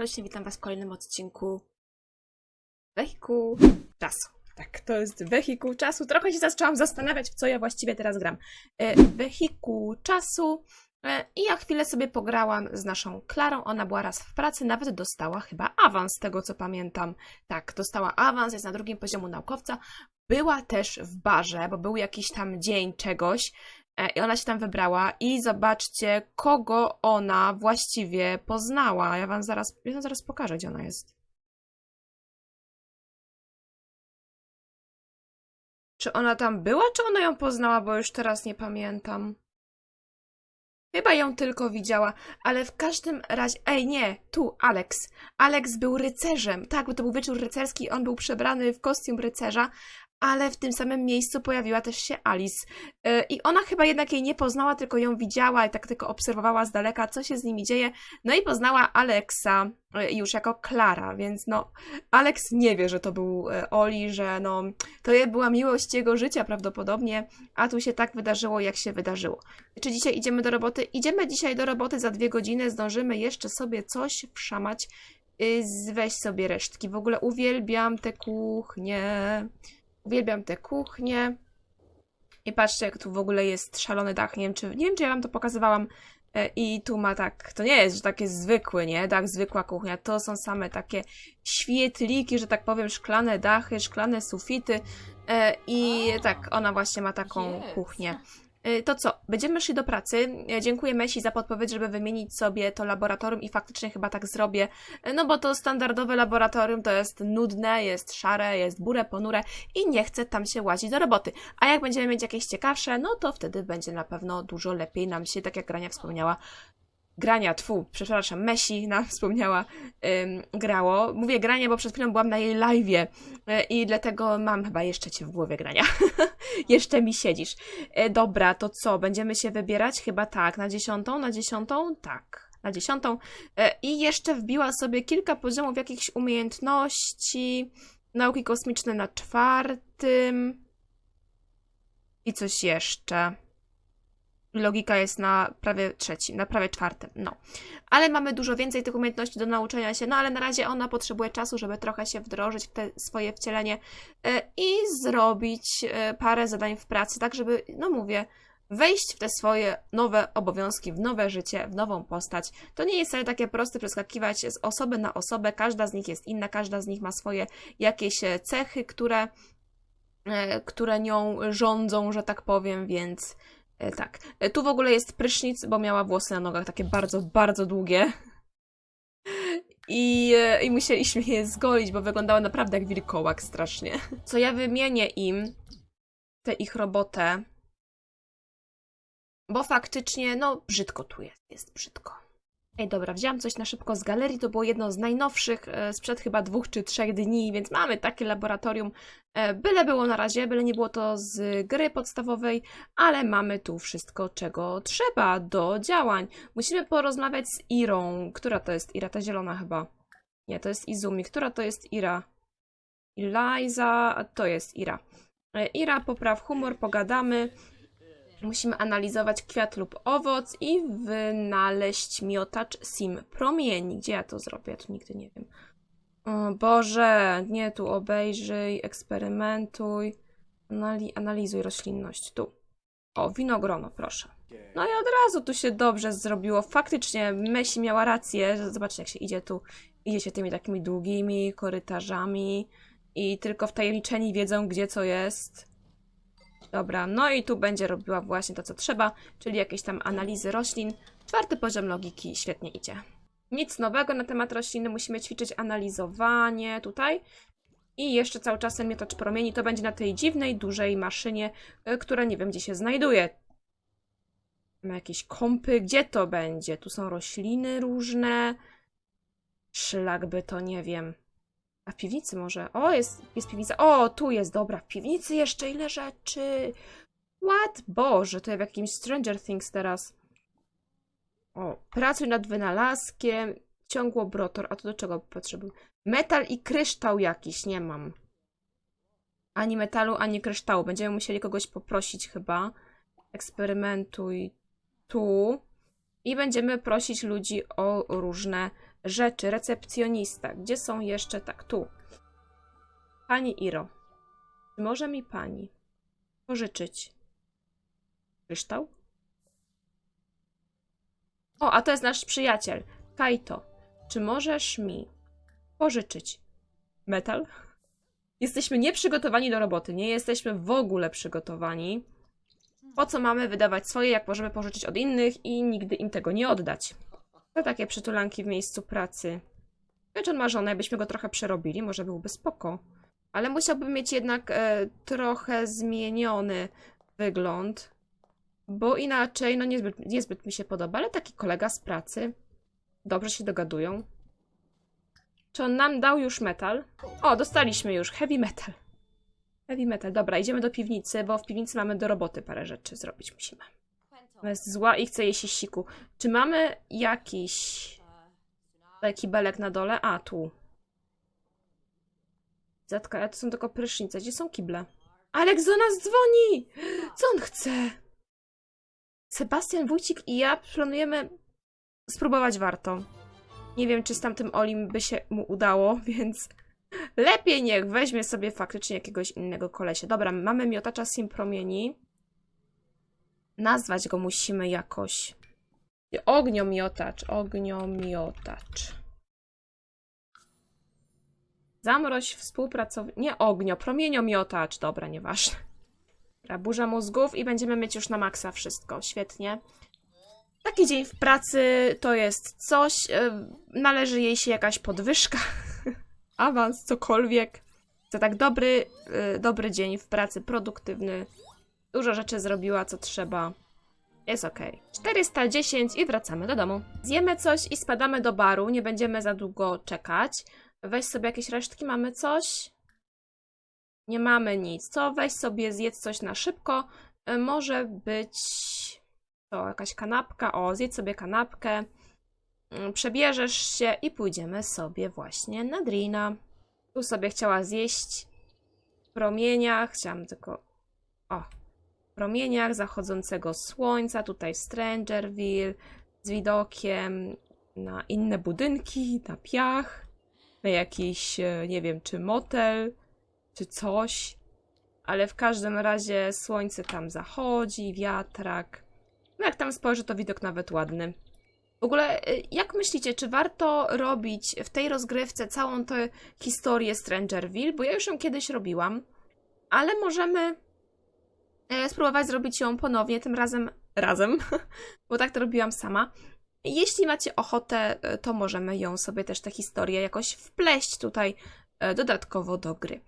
Haluśnie, witam Was w kolejnym odcinku Wehikuł Czasu. Tak, to jest Wehikuł Czasu. Trochę się zaczęłam zastanawiać, w co ja właściwie teraz gram. E, Wehikuł Czasu e, i ja chwilę sobie pograłam z naszą Klarą. Ona była raz w pracy, nawet dostała chyba awans, z tego co pamiętam. Tak, dostała awans, jest na drugim poziomu naukowca. Była też w barze, bo był jakiś tam dzień czegoś. E, I ona się tam wybrała i zobaczcie, kogo ona właściwie poznała. Ja wam zaraz, ja wam zaraz pokażę, gdzie ona jest. Czy ona tam była, czy ona ją poznała, bo już teraz nie pamiętam. Chyba ją tylko widziała, ale w każdym razie. Ej, nie, tu, Alex. Alex był rycerzem. Tak, bo to był wieczór rycerski, on był przebrany w kostium rycerza, ale w tym samym miejscu pojawiła też się Alice. Yy, I ona chyba jednak jej nie poznała, tylko ją widziała i tak tylko obserwowała z daleka, co się z nimi dzieje. No i poznała Alexa yy, już jako Klara, więc no, Alex nie wie, że to był yy, Oli, że no, to była miłość jego życia prawdopodobnie, a tu się tak wydarzyło, jak się wydarzyło. Czy dzisiaj idziemy do roboty? Idziemy dzisiaj do roboty za dwie godziny, zdążymy jeszcze sobie coś wszamać. Z- Weź sobie resztki. W ogóle uwielbiam te kuchnie. Uwielbiam te kuchnie. I patrzcie, jak tu w ogóle jest szalony dach. Nie wiem, czy, nie wiem, czy ja wam to pokazywałam. E, I tu ma tak, to nie jest, że takie zwykły, nie? Dach, zwykła kuchnia. To są same takie świetliki, że tak powiem, szklane dachy, szklane sufity. E, I tak, ona właśnie ma taką kuchnię. E, To co, będziemy szli do pracy. E, Dziękuję Mesi za podpowiedź, żeby wymienić sobie to laboratorium i faktycznie chyba tak zrobię. E, No bo to standardowe laboratorium to jest nudne, jest szare, jest burę, ponure i nie chcę tam się łazić do roboty. A jak będziemy mieć jakieś ciekawsze, no to wtedy będzie na pewno dużo lepiej nam się, tak jak Grania wspomniała, grania, tfu, przepraszam, Messi nam wspomniała, ym, grało. Mówię granie, bo przed chwilą byłam na jej live'ie y, i dlatego mam chyba jeszcze cię w głowie grania. jeszcze mi siedzisz. E, dobra, to co, będziemy się wybierać? Chyba tak, na dziesiątą, na dziesiątą? Tak, na dziesiątą. E, I jeszcze wbiła sobie kilka poziomów jakichś umiejętności, nauki kosmiczne na czwartym i coś jeszcze. Logika jest na prawie trzecim, na prawie czwartym, no. Ale mamy dużo więcej tych umiejętności do nauczenia się, no ale na razie ona potrzebuje czasu, żeby trochę się wdrożyć w te swoje wcielenie e, i zrobić e, parę zadań w pracy, tak żeby, no mówię, wejść w te swoje nowe obowiązki, w nowe życie, w nową postać. To nie jest wcale takie proste przeskakiwać z osoby na osobę, każda z nich jest inna, każda z nich ma swoje jakieś e, cechy, które, które nią rządzą, że tak powiem, więc tak. E, Tu w ogóle jest prysznic, bo miała włosy na nogach takie bardzo, bardzo długie. I, e, I musieliśmy je zgolić, bo wyglądały naprawdę jak wilkołak strasznie. Co ja wymienię im, tę ich robotę, bo faktycznie, no, brzydko tu jest, jest brzydko. Ej, dobra, wziąłam coś na szybko z galerii, to było jedno z najnowszych, e, sprzed chyba dwóch czy trzech dni, więc mamy takie laboratorium. E, Byle było na razie, byle nie było to z gry podstawowej, ale mamy tu wszystko, czego trzeba do działań. Musimy porozmawiać z Irą. Która to jest Ira? Ta zielona chyba. Nie, to jest Izumi. Która to jest Ira? Eliza, to jest Ira. E, Ira, popraw humor, pogadamy. Musimy analizować kwiat lub owoc i wynaleźć miotacz sim promieni. Gdzie ja to zrobię? Ja tu nigdy nie wiem. O Boże, nie tu obejrzyj, eksperymentuj, anali analizuj roślinność. Tu. O, winogrono, proszę. No i od razu tu się dobrze zrobiło. Faktycznie Messi miała rację. Zobaczcie, jak się idzie tu. Idzie się tymi takimi długimi korytarzami i tylko wtajemniczeni wiedzą, gdzie co jest. Dobra, no i tu będzie robiła właśnie to, co trzeba, czyli jakieś tam analizy roślin. Czwarty poziom logiki świetnie idzie. Nic nowego na temat rośliny, musimy ćwiczyć analizowanie tutaj. I jeszcze cały czas miotacz promieni to będzie na tej dziwnej, dużej maszynie, y, która nie wiem, gdzie się znajduje. Ma jakieś kąpy, gdzie to będzie? Tu są rośliny różne. Szlak by to, nie wiem. A w piwnicy może? O, jest, jest piwnica. O, tu jest, dobra. W piwnicy jeszcze ile rzeczy. What? Boże, to ja w jakimś Stranger Things teraz. O, pracuj nad wynalazkiem. Ciągłobrotor. A to do czego potrzebuję? Metal i kryształ jakiś. Nie mam. Ani metalu, ani kryształu. Będziemy musieli kogoś poprosić chyba. Eksperymentuj tu. I będziemy prosić ludzi o różne rzeczy, recepcjonista. Gdzie są jeszcze? Tak, tu. Pani Iro, czy może mi pani pożyczyć kryształ? O, a to jest nasz przyjaciel, Kaito. Czy możesz mi pożyczyć metal? Jesteśmy nieprzygotowani do roboty, nie jesteśmy w ogóle przygotowani. Po co mamy wydawać swoje, jak możemy pożyczyć od innych i nigdy im tego nie oddać? To takie przytulanki w miejscu pracy. Lecz on ma żonę, byśmy go trochę przerobili, może byłby spoko. Ale musiałby mieć jednak e, trochę zmieniony wygląd, bo inaczej, no niezbyt, niezbyt mi się podoba, ale taki kolega z pracy. Dobrze się dogadują. Czy on nam dał już metal? O, dostaliśmy już heavy metal. Heavy metal. Dobra, idziemy do piwnicy, bo w piwnicy mamy do roboty parę rzeczy zrobić musimy. Jest zła i chce jeść siku. Czy mamy jakiś taki belek na dole? A, tu. Zatka, ale to są tylko prysznice. Gdzie są kible? Aleks do nas dzwoni! Co on chce? Sebastian, Wójcik i ja planujemy spróbować warto. Nie wiem, czy z tamtym Olim by się mu udało, więc lepiej niech weźmie sobie faktycznie jakiegoś innego kolesia. Dobra, mamy miotacza sim promieni. Nazwać go musimy jakoś. Ogniomiotacz, ogniomiotacz. Zamroź współpracownik. Nie ognio, promieniomiotacz. Dobra, nieważne. Dobra, burza mózgów i będziemy mieć już na maksa wszystko. Świetnie. Taki dzień w pracy to jest coś. e, Należy jej się jakaś podwyżka, awans, cokolwiek. To tak dobry, e, dobry dzień w pracy, produktywny. Dużo rzeczy zrobiła, co trzeba. Jest ok. 410 i wracamy do domu. Zjemy coś i spadamy do baru. Nie będziemy za długo czekać. Weź sobie jakieś resztki. Mamy coś? Nie mamy nic. Co? Weź sobie, zjedz coś na szybko. E, Może być to jakaś kanapka. O, zjedz sobie kanapkę. Mm, Przebierzesz się i pójdziemy sobie właśnie na Drina. Tu sobie chciała zjeść w promieniach. Chciałam tylko. O, promieniach zachodzącego słońca. Tutaj Strangerville z widokiem na inne budynki, na piach, na jakiś, e, nie wiem, czy motel, czy coś. Ale w każdym razie słońce tam zachodzi, wiatrak. No jak tam spojrzę, to widok nawet ładny. W ogóle, y, jak myślicie, czy warto robić w tej rozgrywce całą tę historię Strangerville? Bo ja już ją kiedyś robiłam, ale możemy e, spróbować zrobić ją ponownie, tym razem razem, bo tak to robiłam sama. Jeśli macie ochotę, e, to możemy ją sobie też tę historię jakoś wpleść tutaj e, dodatkowo do gry.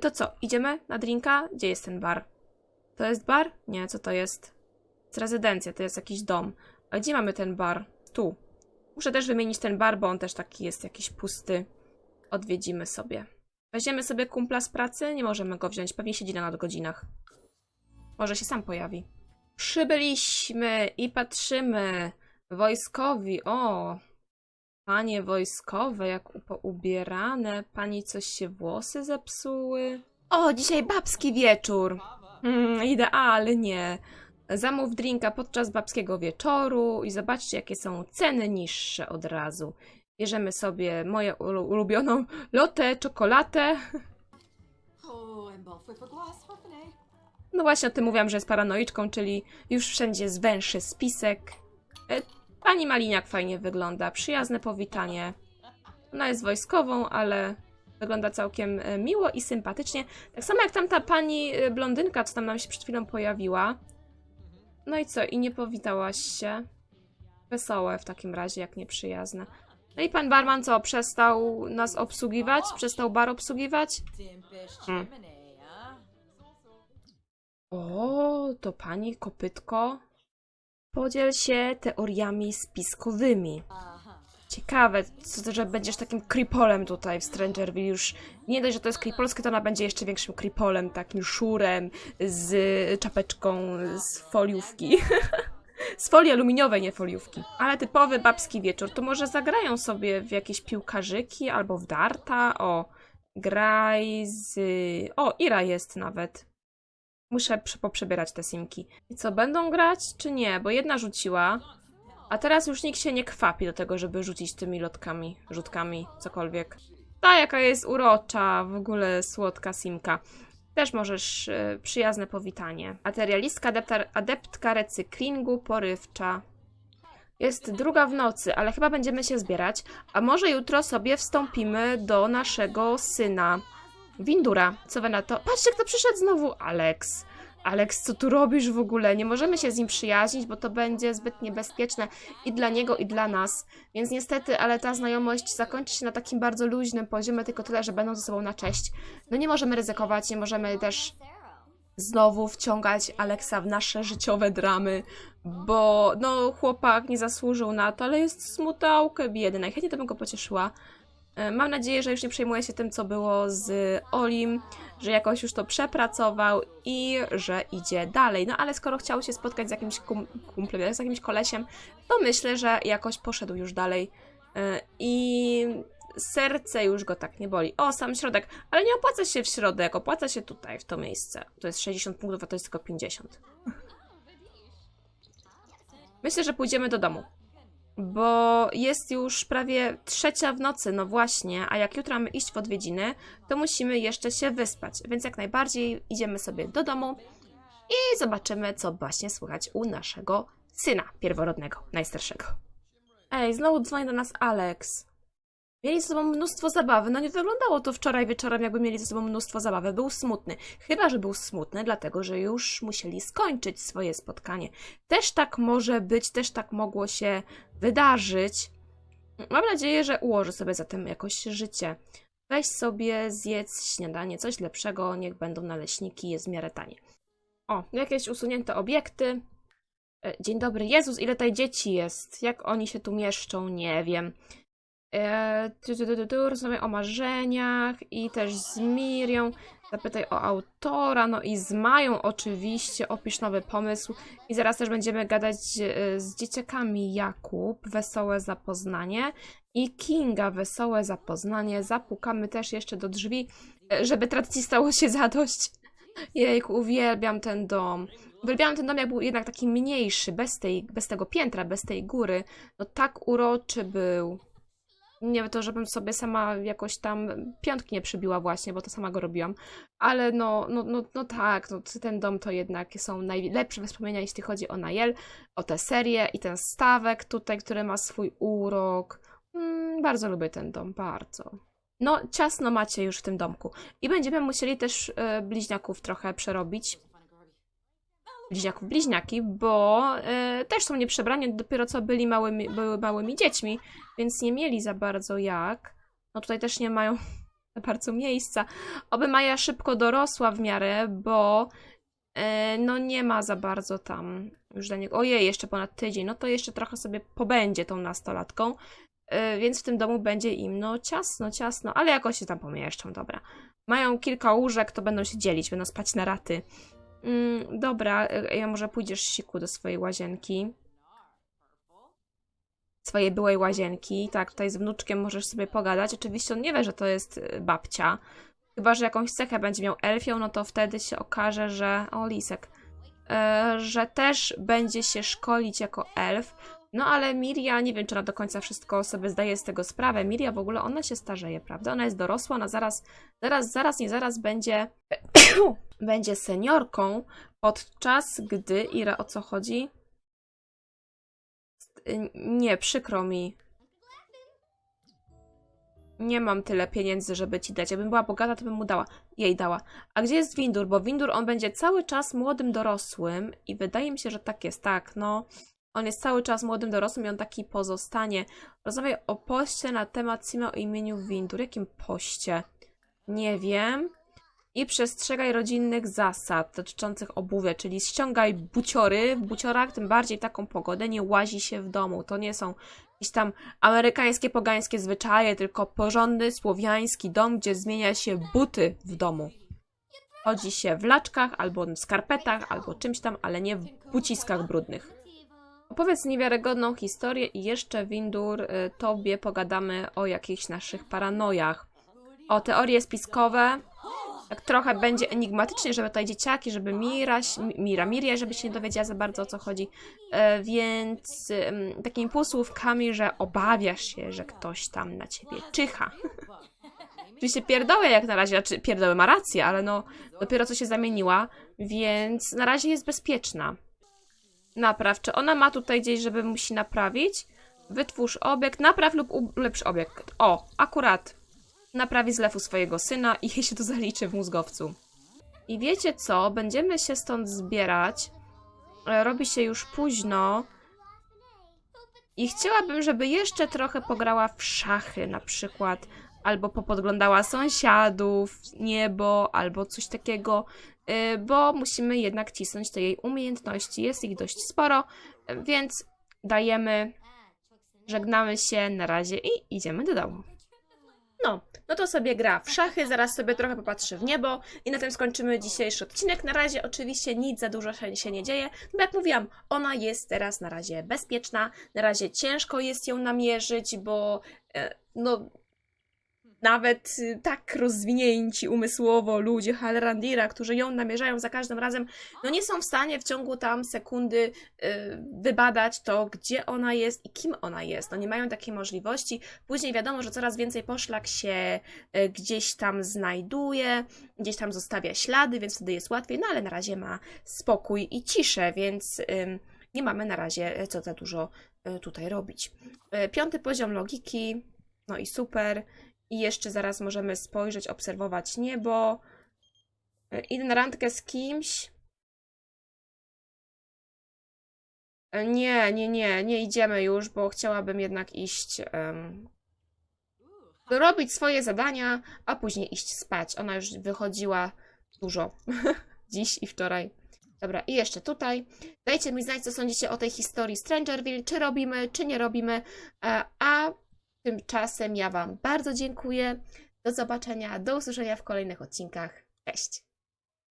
To co, idziemy na drinka? Gdzie jest ten bar? To jest bar? Nie, co to jest? To jest rezydencja, to jest jakiś dom. A gdzie mamy ten bar? Tu. Muszę też wymienić ten bar, bo on też taki jest jakiś pusty. Odwiedzimy sobie. Weźmiemy sobie kumpla z pracy? Nie możemy go wziąć, pewnie siedzi na nadgodzinach. Może się sam pojawi. Przybyliśmy i patrzymy. Wojskowi, o! Panie wojskowe, jak u- poubierane. Pani coś się włosy zepsuły. O, dzisiaj babski wieczór. Mm, idealnie. Zamów drinka podczas babskiego wieczoru i zobaczcie, jakie są ceny niższe od razu. Bierzemy sobie moją ulu- ulubioną lotę, czekoladę. No właśnie o tym mówiłam, że jest paranoiczką, czyli już wszędzie jest węższy spisek. E, Pani Maliniak fajnie wygląda, przyjazne powitanie. Ona jest wojskową, ale wygląda całkiem e, miło i sympatycznie. Tak samo jak tamta pani e, blondynka, co tam nam się przed chwilą pojawiła. No i co, i nie powitałaś się? Wesołe w takim razie, jak nieprzyjazne. No i pan barman co, przestał nas obsługiwać? Przestał bar obsługiwać? Hmm. O, to pani kopytko. Podziel się teoriami spiskowymi. Ciekawe, co że będziesz takim kripolem tutaj w Strangerville. Już nie dość, że to jest kripolskie, to ona będzie jeszcze większym kripolem, takim szurem z czapeczką z foliówki. z folii aluminiowej, nie foliówki. Ale typowy babski wieczór. To może zagrają sobie w jakieś piłkarzyki albo w darta. O, graj z... O, Ira jest nawet. Muszę prze- poprzebierać te simki. I co, będą grać czy nie? Bo jedna rzuciła. A teraz już nikt się nie kwapi do tego, żeby rzucić tymi lotkami, rzutkami, cokolwiek. Ta, jaka jest urocza, w ogóle słodka Simka. Też możesz e, przyjazne powitanie. Materialistka, adepta, adeptka recyklingu, porywcza. Jest druga w nocy, ale chyba będziemy się zbierać. A może jutro sobie wstąpimy do naszego syna. Windura. Co wy na to? Patrzcie, kto przyszedł znowu. Alex. Alex, co tu robisz w ogóle? Nie możemy się z nim przyjaźnić, bo to będzie zbyt niebezpieczne i dla niego, i dla nas. Więc niestety, ale ta znajomość zakończy się na takim bardzo luźnym poziomie, tylko tyle, że będą ze sobą na cześć. No nie możemy ryzykować, nie możemy też znowu wciągać Aleksa w nasze życiowe dramy, bo no chłopak nie zasłużył na to, ale jest smutałkę biedny. Najchętniej to bym go pocieszyła. E, Mam nadzieję, że już nie przejmuje się tym, co było z Olim, że jakoś już to przepracował i że idzie dalej. No ale skoro chciał się spotkać z jakimś kum kumplem, z jakimś kolesiem, to myślę, że jakoś poszedł już dalej. E, I serce już go tak nie boli. O, sam środek, ale nie opłaca się w środek, opłaca się tutaj, w to miejsce. To jest 60 punktów, a to jest tylko 50. Myślę, że pójdziemy do domu. Bo jest już prawie trzecia w nocy, no właśnie, a jak jutro mamy iść w odwiedziny, to musimy jeszcze się wyspać. Więc jak najbardziej idziemy sobie do domu i zobaczymy, co właśnie słychać u naszego syna pierworodnego, najstarszego. Ej, znowu dzwoni do nas Alex. Mieli ze sobą mnóstwo zabawy. No nie wyglądało to wczoraj wieczorem, jakby mieli ze sobą mnóstwo zabawy. Był smutny. Chyba, że był smutny, dlatego że już musieli skończyć swoje spotkanie. Też tak może być, też tak mogło się wydarzyć. Mam nadzieję, że ułoży sobie zatem jakoś życie. Weź sobie, zjedz śniadanie, coś lepszego, niech będą naleśniki, jest w miarę tanie. O, jakieś usunięte obiekty. E, Dzień dobry, Jezus, ile tutaj dzieci jest? Jak oni się tu mieszczą? Nie wiem. E, rozmawiaj o marzeniach i też z Mirią. Zapytaj o autora, no i z Mają oczywiście. Opisz nowy pomysł. I zaraz też będziemy gadać e, z dzieciakami. Jakub, wesołe zapoznanie. I Kinga, wesołe zapoznanie. Zapukamy też jeszcze do drzwi, e, żeby tradycji stało się zadość. Jejku, uwielbiam ten dom. Uwielbiałam ten dom, jak był jednak taki mniejszy, bez, tej, bez tego piętra, bez tej góry. No tak uroczy był. Nie to, żebym sobie sama jakoś tam piątki nie przybiła właśnie, bo to sama go robiłam. Ale no, no, no, no tak, no, ten dom to jednak są najlepsze wspomnienia, jeśli chodzi o Najel, o tę serię i ten stawek tutaj, który ma swój urok. Mm, bardzo lubię ten dom, bardzo. No, ciasno macie już w tym domku. I będziemy musieli też e, bliźniaków trochę przerobić. Bliźniaków, bliźniaki, bo e, też są nieprzebrani, dopiero co byli małymi, były małymi dziećmi, więc nie mieli za bardzo jak. No tutaj też nie mają za bardzo miejsca. Oby Maja szybko dorosła w miarę, bo e, no nie ma za bardzo tam już dla niego. Ojej, jeszcze ponad tydzień, no to jeszcze trochę sobie pobędzie tą nastolatką. E, więc w tym domu będzie im no ciasno, ciasno, ale jakoś się tam pomieszczą, dobra. Mają kilka łóżek, to będą się dzielić, będą spać na raty. Mm, dobra, e, ja może pójdziesz siku do swojej łazienki. Swojej byłej łazienki. Tak, tutaj z wnuczkiem możesz sobie pogadać. Oczywiście on nie wie, że to jest e, babcia. Chyba, że jakąś cechę będzie miał elfią, no to wtedy się okaże, że... O, lisek. E, że też będzie się szkolić jako elf. No ale Miria, nie wiem, czy ona do końca wszystko sobie zdaje z tego sprawę. Miria w ogóle, ona się starzeje, prawda? Ona jest dorosła, ona zaraz, zaraz, zaraz, nie zaraz będzie, będzie seniorką, podczas gdy, Ira, o co chodzi? Y, Nie, przykro mi. Nie mam tyle pieniędzy, żeby ci dać. Jakbym była bogata, to bym mu dała. Jej dała. A gdzie jest Windur? Bo Windur, on będzie cały czas młodym dorosłym i wydaje mi się, że tak jest. Tak, no. On jest cały czas młodym dorosłym i on taki pozostanie. Rozmawiaj o poście na temat Sima o imieniu Windur. Jakim poście? Nie wiem. I przestrzegaj rodzinnych zasad dotyczących obuwia, czyli ściągaj buciory w buciorach, tym bardziej taką pogodę, nie łazi się w domu. To nie są jakieś tam amerykańskie, pogańskie zwyczaje, tylko porządny, słowiański dom, gdzie zmienia się buty w domu. Chodzi się w laczkach, albo w skarpetach, albo czymś tam, ale nie w buciskach brudnych. Opowiedz niewiarygodną historię i jeszcze, Windur, y, tobie pogadamy o jakichś naszych paranojach. O teorie spiskowe. Tak trochę będzie enigmatycznie, żeby tutaj dzieciaki, żeby Mira, Mira, Miria, żeby się nie dowiedziała za bardzo o co chodzi. E, więc takimi półsłówkami, że obawiasz się, że ktoś tam na ciebie czyha. Oczywiście pierdoły jak na razie, znaczy pierdoły ma rację, ale no dopiero co się zamieniła, więc na razie jest bezpieczna. Napraw. Czy ona ma tutaj gdzieś, żeby musi naprawić? Wytwórz obiekt, napraw lub ulepsz obiekt. O, akurat naprawi zlewu swojego syna i jej się to zaliczy w mózgowcu. I wiecie co? Będziemy się stąd zbierać. E, Robi się już późno. I chciałabym, żeby jeszcze trochę pograła w szachy na przykład. Albo popodglądała sąsiadów, niebo, albo coś takiego. y, Bo musimy jednak cisnąć te jej umiejętności. Jest ich dość sporo, y, więc dajemy, żegnamy się na razie i idziemy do domu. No, no to sobie gra w szachy, zaraz sobie trochę popatrzy w niebo i na tym skończymy dzisiejszy odcinek. Na razie oczywiście nic za dużo się, nie dzieje, bo jak mówiłam, ona jest teraz na razie bezpieczna, na razie ciężko jest ją namierzyć, bo e, no nawet y, tak rozwinięci umysłowo ludzie Halrandira, którzy ją namierzają za każdym razem, no nie są w stanie w ciągu tam sekundy y, wybadać to, gdzie ona jest i kim ona jest. No nie mają takiej możliwości. Później wiadomo, że coraz więcej poszlak się y, gdzieś tam znajduje, gdzieś tam zostawia ślady, więc wtedy jest łatwiej, no ale na razie ma spokój i ciszę, więc nie mamy na razie co za dużo tutaj robić. Piąty poziom logiki, no i super. I jeszcze zaraz możemy spojrzeć, obserwować niebo. Y, Idę na randkę z kimś. E, Nie, nie, nie, nie idziemy już, bo chciałabym jednak iść em, robić swoje zadania, a później iść spać. Ona już wychodziła dużo dziś i wczoraj. Dobra, i jeszcze tutaj. Dajcie mi znać, co sądzicie o tej historii Strangerville, czy robimy, czy nie robimy. E, A tymczasem ja Wam bardzo dziękuję. Do zobaczenia, do usłyszenia w kolejnych odcinkach. Cześć!